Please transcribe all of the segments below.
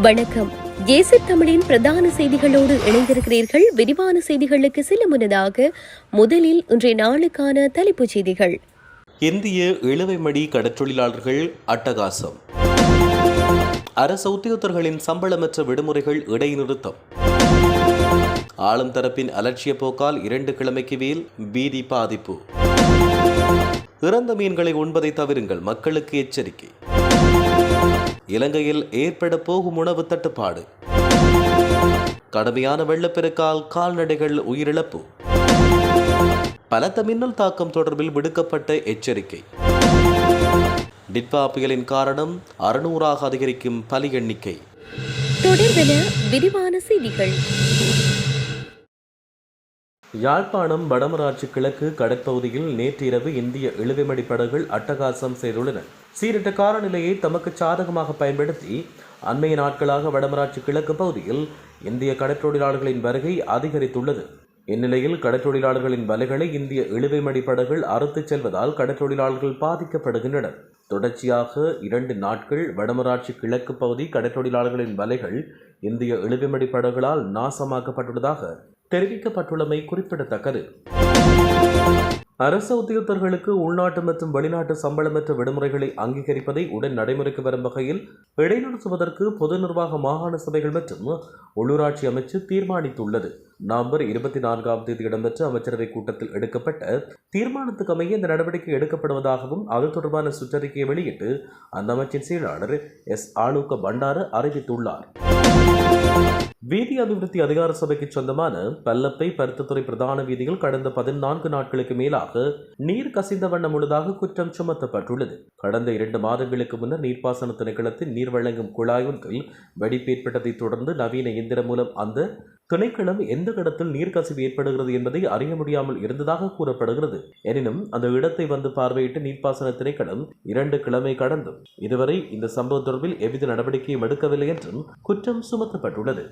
வணக்கம். ஏசி தமிழின் பிரதான செய்திகளோடு இணைந்திருக்கிறீர்கள். விரிவான செய்திகளுக்கு செல்ல முன்னதாக முதலில் இன்றைய நாளுக்கான தலைப்புச் செய்திகள். இந்திய இழுவைமடி கடற்றொழிலாளர்கள் அட்டகாசம். அரசு உத்தியோகத்தர்களின் சம்பளமற்ற விடுமுறைகள் இடைநிறுத்தம். ஆளும் தரப்பின் அலட்சிய போக்கால் இரண்டு கிழமைக்கு மேல் பீதி பாதிப்பு. இறந்த மீன்களை உண்பதை தவிருங்கள். மக்களுக்கு எச்சரிக்கை. இலங்கையில் ஏற்பட போகும் உணவு தட்டுப்பாடு. கடுமையான வெள்ளப்பெருக்கால் கால்நடைகள் உயிரிழப்பு. பலத்த மின்னல் தாக்கம் தொடர்பில் விடுக்கப்பட்ட எச்சரிக்கை. டிட்பா புயலின் காரணம் அறுநூறாக அதிகரிக்கும் பலி எண்ணிக்கை. தொடர்பென விரிவான செய்திகள். யாழ்ப்பாணம் வடமராட்சி கிழக்கு கடற்பகுதியில் நேற்று இரவு இந்திய இழுவைமடி படகுகள் அட்டகாசம் செய்துள்ளன. சீரட்ட காலநிலையை தமக்கு சாதகமாக பயன்படுத்தி அண்மைய நாட்களாக வடமராட்சி கிழக்கு பகுதியில் இந்திய கடற்றொழிலாளர்களின் வருகை அதிகரித்துள்ளது. இந்நிலையில் கடற்றொழிலாளர்களின் வலைகளை இந்திய இழுவைமடி படகுகள் அறுத்துச் செல்வதால் கடற்றொழிலாளர்கள் பாதிக்கப்படுகின்றனர். தொடர்ச்சியாக இரண்டு நாட்கள் வடமராட்சி கிழக்கு பகுதி கடற்றொழிலாளர்களின் வலைகள் இந்திய இழுவைமடி படகுகளால் நாசமாக்கப்பட்டுள்ளதாக தெரிவிக்கப்பட்டுள்ளமை குறிப்பிடத்தக்கது. அரசு உத்தியோகத்தர்களுக்கு உள்நாட்டு மற்றும் வெளிநாட்டு சம்பளமற்ற விடுமுறைகளை அங்கீகரிப்பதை உடன் நடைமுறைக்கு வரும் வகையில் இடைநிறுத்துவதற்கு பொது நிர்வாக மாகாண சபைகள் மற்றும் உள்ளூராட்சி அமைச்சு தீர்மானித்துள்ளது. நவம்பர் இருபத்தி நான்காம் தேதி இடம்பெற்ற அமைச்சரவை கூட்டத்தில் எடுக்கப்பட்ட தீர்மானத்துக்கு அமைய இந்த நடவடிக்கை எடுக்கப்படுவதாகவும் அது தொடர்பான சுற்றறிக்கையை வெளியிட்டு அந்த அமைச்சின் செயலாளர் எஸ். ஆலூக்க பண்டார அறிவித்துள்ளார். வீதி அபிவிருத்தி அதிகார சபைக்கு சொந்தமான பல்லப்பை பருத்தத்துறை பிரதான வீதியில் கடந்த பதினான்கு நாட்களுக்கு மேலாக நீர் கசிந்த வண்ணம் உள்ளதாக குற்றம் சுமத்தப்பட்டுள்ளது. கடந்த இரண்டு மாதங்களுக்கு முன்னர் நீர்ப்பாசன திணைக்களத்தில் நீர் வழங்கும் குழாய் ஒன்றில் வெடிப்பு ஏற்பட்டதைத் தொடர்ந்து நவீன இயந்திரம் மூலம் அந்த திணைக்களம் எந்த இடத்தில் நீர்க்கசிவு ஏற்படுகிறது என்பதை அறிய முடியாமல் இருந்ததாக கூறப்படுகிறது. எனினும் அந்த இடத்தை வந்து பார்வையிட்டு நீர்ப்பாசன திணைக்களம் இரண்டு கிழமை கடந்தும் இதுவரை இந்த சம்பவம் தொடர்பில் எவ்வித நடவடிக்கையும் எடுக்கவில்லை என்றும் குற்றம் சுமத்தப்பட்டுள்ளது.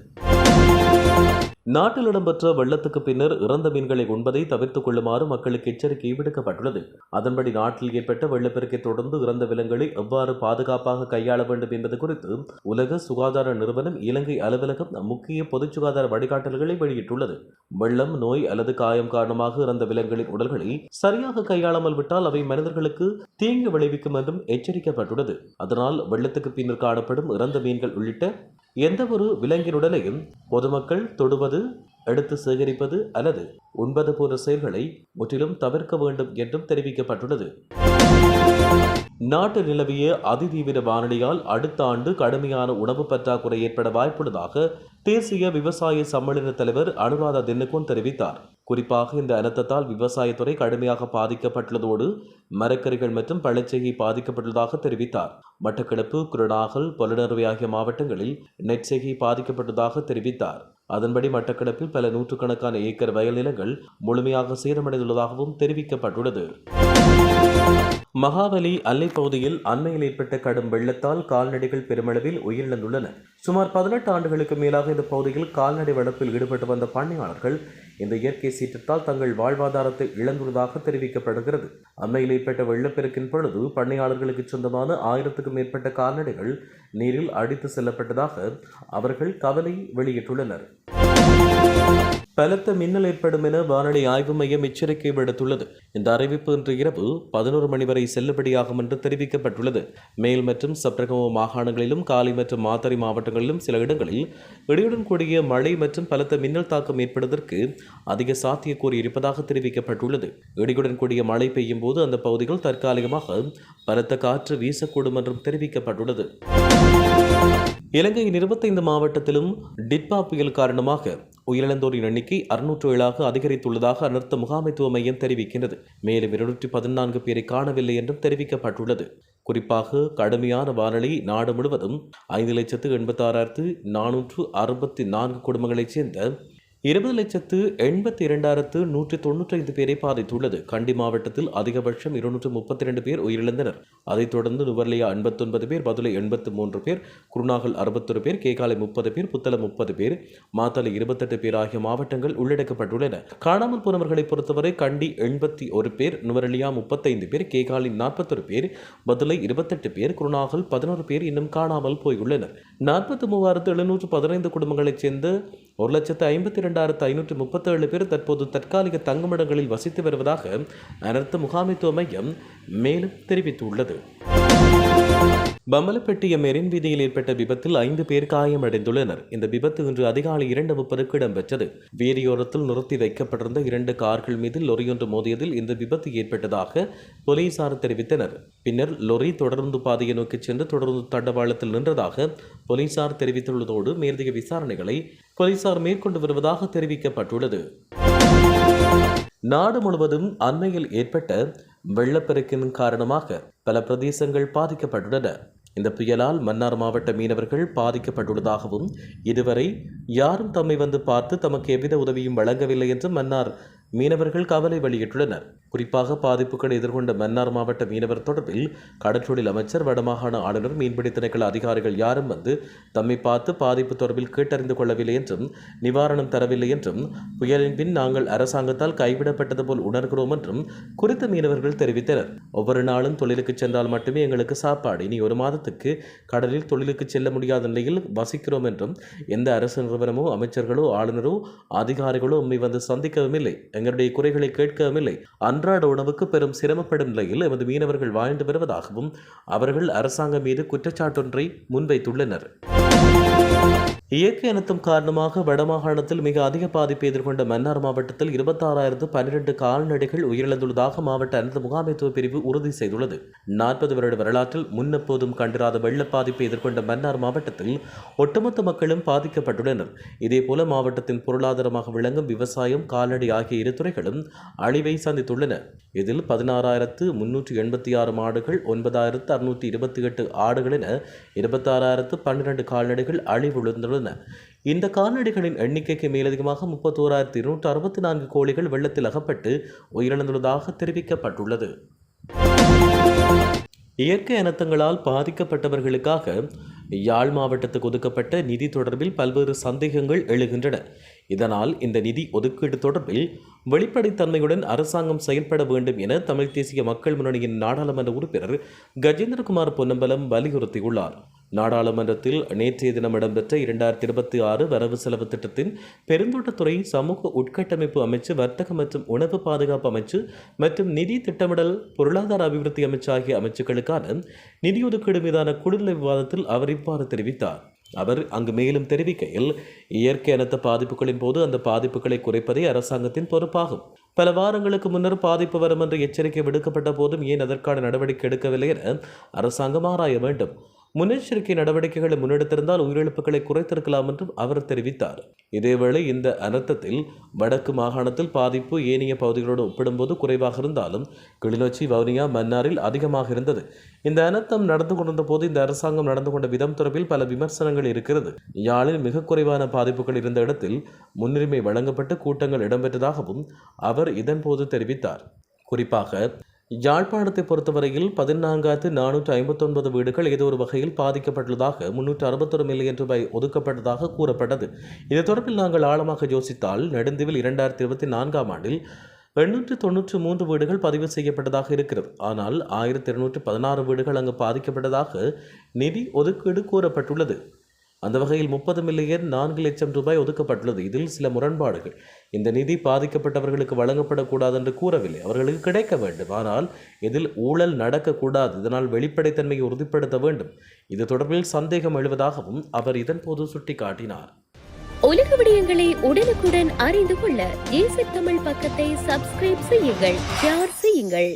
நாட்டில் இடம்பெற்ற வெள்ளத்துக்கு பின்னர் இறந்த மீன்களை உண்பதை தவிர்த்துக் கொள்ளுமாறு மக்களுக்கு எச்சரிக்கை விடுக்கப்பட்டுள்ளது. அதன்படி நாட்டில் ஏற்பட்ட வெள்ளப்பெருக்கை தொடர்ந்து இறந்த விலங்குகளை எவ்வாறு பாதுகாப்பாக கையாள வேண்டும் என்பது குறித்து உலக சுகாதார நிறுவனம் இலங்கை அலுவலகம் முக்கிய பொது சுகாதார வழிகாட்டல்களை வெளியிட்டுள்ளது. வெள்ளம் நோய் அல்லது காயம் காரணமாக இறந்த விலங்குகளின் உடல்களை சரியாக கையாளாமல் விட்டால் அவை மனிதர்களுக்கு தீங்கு விளைவிக்கும் என்றும் எச்சரிக்கப்பட்டுள்ளது. அதனால் வெள்ளத்துக்கு பின்னர் காணப்படும் இறந்த மீன்கள் உள்ளிட்ட எந்த ஒரு விலங்கின் உடலையும் பொதுமக்கள் தொடுவது எடுத்து சேகரிப்பது அல்லது உண்பது போன்ற செயல்களை முற்றிலும் தவிர்க்க வேண்டும் என்றும் தெரிவிக்கப்பட்டுள்ளது. நாட்டு நிலவிய அதிதீவிர வானிலையால் அடுத்த ஆண்டு கடுமையான உணவு பற்றாக்குறை ஏற்பட வாய்ப்புள்ளதாக தேசிய விவசாய சம்மேளன தலைவர் அனுராதா தின்னுகோன் தெரிவித்தார். குறிப்பாக இந்த அனர்த்தத்தால் விவசாயத்துறை கடுமையாக பாதிக்கப்பட்டுள்ளதோடு மரக்கறிகள் மற்றும் பழச்செய்கை பாதிக்கப்பட்டுள்ளதாக தெரிவித்தார். மட்டக்களப்பு குருநாகல் பொலனறுவை ஆகிய மாவட்டங்களில் நெற்செய்கை பாதிக்கப்பட்டதாக தெரிவித்தார். அதன்படி மட்டக்களப்பில் பல நூற்றுக்கணக்கான ஏக்கர் வயல் நிலங்கள் முழுமையாக சீரமடைந்துள்ளதாகவும் தெரிவிக்கப்பட்டுள்ளது. மகாவலி அல்லை பகுதியில் அண்மையில் ஏற்பட்ட கடும் வெள்ளத்தால் கால்நடைகள் பெருமளவில் உயிரிழந்துள்ளன. சுமார் பதினெட்டு ஆண்டுகளுக்கு மேலாக இந்த பகுதியில் கால்நடை வளர்ப்பில் ஈடுபட்டு வந்த பண்ணையாளர்கள் இந்த இயற்கை சீற்றத்தால் தங்கள் வாழ்வாதாரத்தை இழந்துள்ளதாக தெரிவிக்கப்படுகிறது. அண்மையில் ஏற்பட்ட வெள்ளப்பெருக்கின் பொழுது பண்ணையாளர்களுக்கு சொந்தமான ஆயிரத்துக்கும் மேற்பட்ட கால்நடைகள் நீரில் அடித்து செல்லப்பட்டதாக அவர்கள் கவலை வெளியிட்டுள்ளனர். பலத்த மின்னல் ஏற்படும் என வானிலை ஆய்வு மையம் எச்சரிக்கை விடுத்துள்ளது. இந்த அறிவிப்பு இன்று இரவு பதினோரு மணி வரை செல்லுபடியாகும் என்று தெரிவிக்கப்பட்டுள்ளது. மேல் மற்றும் சப்ரகமோ மாகாணங்களிலும் காலி மற்றும் மாத்தறை மாவட்டங்களிலும் சில இடங்களில் இடியுடன் கூடிய மழை மற்றும் பலத்த மின்னல் தாக்கம் ஏற்படுவதற்கு அதிக சாத்தியக்கூறு இருப்பதாக தெரிவிக்கப்பட்டுள்ளது. இடியுடன் கூடிய மழை பெய்யும் போது அந்த பகுதிகள் தற்காலிகமாக பலத்த காற்று வீசக்கூடும் என்றும் தெரிவிக்கப்பட்டுள்ளது. இலங்கையின் இருபத்தைந்து மாவட்டத்திலும் டிட்பா புயல் காரணமாக உயிரிழந்தோரின் எண்ணிக்கை அறுநூற்று ஏழாக அதிகரித்துள்ளதாக அனர்த்த முகாமைத்துவ மையம் தெரிவிக்கின்றது. மேலும் இருநூற்றி பதினான்கு பேரை காணவில்லை என்றும் தெரிவிக்கப்பட்டுள்ளது. குறிப்பாக கடுமையான வானிலை நாடு முழுவதும் ஐந்து லட்சத்து எண்பத்தாறாயிரத்து நானூற்று அறுபத்தி நான்கு குடும்பங்களைச் சேர்ந்த இருபது லட்சத்து எண்பத்தி இரண்டாயிரத்து நூற்றி தொன்னூற்றி ஐந்து பேரை பாதித்துள்ளது. கண்டி மாவட்டத்தில் அதிகபட்சம் இருநூற்று முப்பத்தி ரெண்டு பேர் உயிரிழந்தனர். அதைத் தொடர்ந்து நுவர்லியா எண்பத்தொன்பது பேர் பதுளை எண்பத்து மூன்று பேர் குருநாகல் அறுபத்தொரு பேர் கேகாலை முப்பது பேர் புத்தள முப்பது பேர் மாத்தலை இருபத்தெட்டு பேர் ஆகிய மாவட்டங்கள் உள்ளடக்கப்பட்டுள்ளன. காணாமல் போனவர்களை பொறுத்தவரை கண்டி எண்பத்தி ஒரு பேர் நுவரலியா முப்பத்தைந்து பேர் கேகாலி நாற்பத்தொரு பேர் பதுளை இருபத்தெட்டு பேர் குருநாகல் பதினோரு பேர் இன்னும் காணாமல் போயுள்ளனர். நாற்பத்தி மூவாயிரத்து எழுநூற்று பதினைந்து குடும்பங்களைச் சேர்ந்த ஒரு லட்சத்து ஐம்பத்தி ரெண்டாயிரத்து ஐநூற்று முப்பத்தேழு பேர் தற்போது தற்காலிக தங்குமிடங்களில் வசித்து வருவதாக அனர்த்த முகாமைத்துவ மையம் மேலும் தெரிவித்துள்ளது. பம்பலப்பட்டிய மெரின் வீதியில் ஏற்பட்ட விபத்தில் ஐந்து பேர் காயமடைந்துள்ளனர். இந்த விபத்து இன்று அதிகாலை இரண்டு முப்பதுக்கு இடம்பெற்றது. வீதியோரத்தில் நிறுத்தி வைக்கப்பட்டிருந்த இரண்டு கார்கள் மீது லொரியொன்று மோதியதில் இந்த விபத்து ஏற்பட்டதாக போலீசார் தெரிவித்தனர். பின்னர் லொரி தொடர்ந்து பாதையை நோக்கி சென்று தொடர்ந்து தண்டவாளத்தில் நின்றதாக போலீசார் தெரிவித்துள்ளதோடு மேலதிக விசாரணைகளை போலீசார் மேற்கொண்டு வருவதாக தெரிவிக்கப்பட்டுள்ளது. நாடு முழுவதும் அண்மையில் ஏற்பட்ட வெள்ளப்பெருக்கின் காரணமாக பல பிரதேசங்கள் பாதிக்கப்பட்டுள்ளன. இந்த புயலால் மன்னார் மாவட்ட மீனவர்கள் பாதிக்கப்பட்டுள்ளதாகவும் இதுவரை யாரும் தம்மை வந்து பார்த்து தமக்கு எவ்வித உதவியும் வழங்கவில்லை என்று மன்னார் மீனவர்கள் கவலை வெளியிட்டுள்ளனர். குறிப்பாக பாதிப்புகளை எதிர்கொண்ட மன்னார் மாவட்ட மீனவர் தொடர்பில் கடற்றொழில் அமைச்சர் வடமாகாண ஆளுநர் மீன்பிடி திணைக்கள அதிகாரிகள் யாரும் வந்து தம்மை பார்த்து பாதிப்பு தொடர்பில் கேட்டறிந்து கொள்ளவில்லை என்றும் நிவாரணம் தரவில்லை என்றும் புயலின் பின் நாங்கள் அரசாங்கத்தால் கைவிடப்பட்டது போல் உணர்கிறோம் என்றும் குறித்த மீனவர்கள் தெரிவித்தனர். ஒவ்வொரு நாளும் தொழிலுக்கு சென்றால் மட்டுமே எங்களுக்கு சாப்பாடு. இனி ஒரு மாதத்துக்கு கடலில் தொழிலுக்கு செல்ல முடியாத நிலையில் வசிக்கிறோம் என்றும் எந்த அரசு நிறுவனமோ அமைச்சர்களோ ஆளுநரோ அதிகாரிகளோ உண்மை வந்து சந்திக்கவும் இல்லை எங்களுடைய குறைகளை கேட்கவும் இல்லை அன்றாட உணவுக்கு பெரும் சிரமப்படும் நிலையில் எமது மீனவர்கள் வாழ்ந்து வருவதாகவும் அவர்கள் அரசாங்கம் மீது குற்றச்சாட்டொன்றை முன்வைத்துள்ளனர். இயற்கை அனர்த்தம் காரணமாக வடமாகாணத்தில் மிக அதிக பாதிப்பை எதிர்கொண்ட மன்னார் மாவட்டத்தில் இருபத்தாறாயிரத்து பன்னிரண்டு கால்நடைகள் உயிரிழந்துள்ளதாக மாவட்ட அனர்த்த முகாமைத்துவ பிரிவு உறுதி செய்துள்ளது. நாற்பது வருட வரலாற்றில் முன்னெப்போதும் கண்டிராத வெள்ள பாதிப்பை எதிர்கொண்ட மன்னார் மாவட்டத்தில் ஒட்டுமொத்த மக்களும் பாதிக்கப்பட்டுள்ளனர். இதேபோல மாவட்டத்தின் பொருளாதாரமாக விளங்கும் விவசாயம் கால்நடை ஆகிய இரு துறைகளும் அழிவை சந்தித்துள்ளன. இதில் பதினாறாயிரத்து முன்னூற்றி எண்பத்தி ஆறு மாடுகள் ஒன்பதாயிரத்து அறுநூற்றி இருபத்தி எட்டு ஆடுகள் என இருபத்தாறாயிரத்து பன்னிரண்டு கால்நடைகள் அழிவுழுந்துள்ளன இந்த கால்நடைகளின் எண்ணிக்கைக்கு மேலதிகமாக முப்பத்தோராயிரத்தி இருநூற்று அறுபத்தி நான்கு கோழிகள் வெள்ளத்தில் அகப்பட்டு உயிரிழந்துள்ளதாக தெரிவிக்கப்பட்டுள்ளது. இயற்கை அனர்த்தங்களால் பாதிக்கப்பட்டவர்களுக்காக யாழ் மாவட்டத்துக்கு ஒதுக்கப்பட்ட நிதி தொடர்பில் பல்வேறு சந்தேகங்கள் எழுகின்றன. இதனால் இந்த நிதி ஒதுக்கீடு தொடர்பில் வெளிப்படைத்தன்மையுடன் அரசாங்கம் செயல்பட வேண்டும் என தமிழ் தேசிய மக்கள் முன்னணியின் நாடாளுமன்ற உறுப்பினர் கஜேந்திரகுமார் பொன்னம்பலம் வலியுறுத்தியுள்ளார். நாடாளுமன்றத்தில் நேற்றைய தினம் இடம்பெற்ற இரண்டாயிரத்தி இருபத்தி ஆறு வரவு செலவு திட்டத்தின் பெருந்தோட்டத்துறை சமூக உட்கட்டமைப்பு அமைச்சு வர்த்தக மற்றும் உணவு பாதுகாப்பு அமைச்சு மற்றும் நிதி திட்டமிடல் பொருளாதார அபிவிருத்தி அமைச்சு ஆகிய அமைச்சுக்களுக்கான நிதி ஒதுக்கீடு மீதான குடிநிலை விவாதத்தில் அவர் இவ்வாறு தெரிவித்தார். அவர் அங்கு மேலும் தெரிவிக்கையில் இயற்கை அனர்த்த பாதிப்புகளின் போது அந்த பாதிப்புகளை குறைப்பதே அரசாங்கத்தின் பொறுப்பாகும். பல வாரங்களுக்கு முன்னர் பாதிப்பு வரும் என்று எச்சரிக்கை விடுக்கப்பட்ட போதும் ஏன் அதற்கான நடவடிக்கை எடுக்கவில்லை என அரசாங்கம் ஆராய வேண்டும். முன்னெச்சரிக்கை நடவடிக்கைகளை முன்னெடுத்திருந்தால் உயிரிழப்புகளை குறைத்திருக்கலாம் என்றும் அவர் தெரிவித்தார். இதேவேளை இந்த அனர்த்தத்தில் வடக்கு மாகாணத்தில் பாதிப்பு ஏனைய பகுதிகளோடு ஒப்பிடும்போது குறைவாக இருந்தாலும் கிளிநொச்சி வவுனியா மன்னாரில் அதிகமாக இருந்தது. இந்த அனர்த்தம் நடந்து கொண்டிருந்த போது இந்த அரசாங்கம் நடந்து கொண்ட விதம் தொடர்பில் பல விமர்சனங்கள் இருக்கிறது. யாழில் மிக குறைவான பாதிப்புகள் இருந்த இடத்தில் முன்னுரிமை வழங்கப்பட்டு கூட்டங்கள் இடம்பெற்றதாகவும் அவர் இதன்போது தெரிவித்தார். குறிப்பாக யாழ்ப்பாணத்தை பொறுத்தவரையில் பதினான்காயிரத்து நானூற்று ஐம்பத்தொன்பது வீடுகள் ஏதோ ஒரு வகையில் பாதிக்கப்பட்டுள்ளதாக முன்னூற்று அறுபத்தொரு மில்லியன் ரூபாய் ஒதுக்கப்பட்டதாக கூறப்பட்டது. இது தொடர்பில் நாங்கள் ஆழமாக யோசித்தால் நெடுந்தீவில் இரண்டாயிரத்தி இருபத்தி நான்காம் ஆண்டில் எண்ணூற்று தொன்னூற்று மூன்று வீடுகள் பதிவு செய்யப்பட்டதாக இருக்கிறது. ஆனால் ஆயிரத்தி இருநூற்று பதினாறு வீடுகள் அங்கு பாதிக்கப்பட்டதாக நிதி ஒதுக்கீடு கூறப்பட்டுள்ளது. அந்த வகையில் முப்பது மில்லியன் நான்கு லட்சம் ரூபாய் ஒதுக்கப்பட்டுள்ளது. இதில் சில முரண்பாடுகள். இந்த நிதி பாதிக்கப்பட்டவர்களுக்கு வழங்கப்படக்கூடாது என்று கூறவில்லை. அவர்களுக்கு கிடைக்க வேண்டும். ஆனால் இதில் ஊழல் நடக்கக்கூடாது. இதனால் வெளிப்படைத்தன்மையை உறுதிப்படுத்த வேண்டும். இது தொடர்பில் சந்தேகம் எழுவதாகவும் அவர் இதன்போது சுட்டிக்காட்டினார். உலக விடயங்களை உடனுக்குடன் அறிந்து கொள்ள ஜேசி தமிழ் பக்கத்தை சப்ஸ்கிரைப் செய்யுங்கள். ஷேர் செய்யுங்கள்.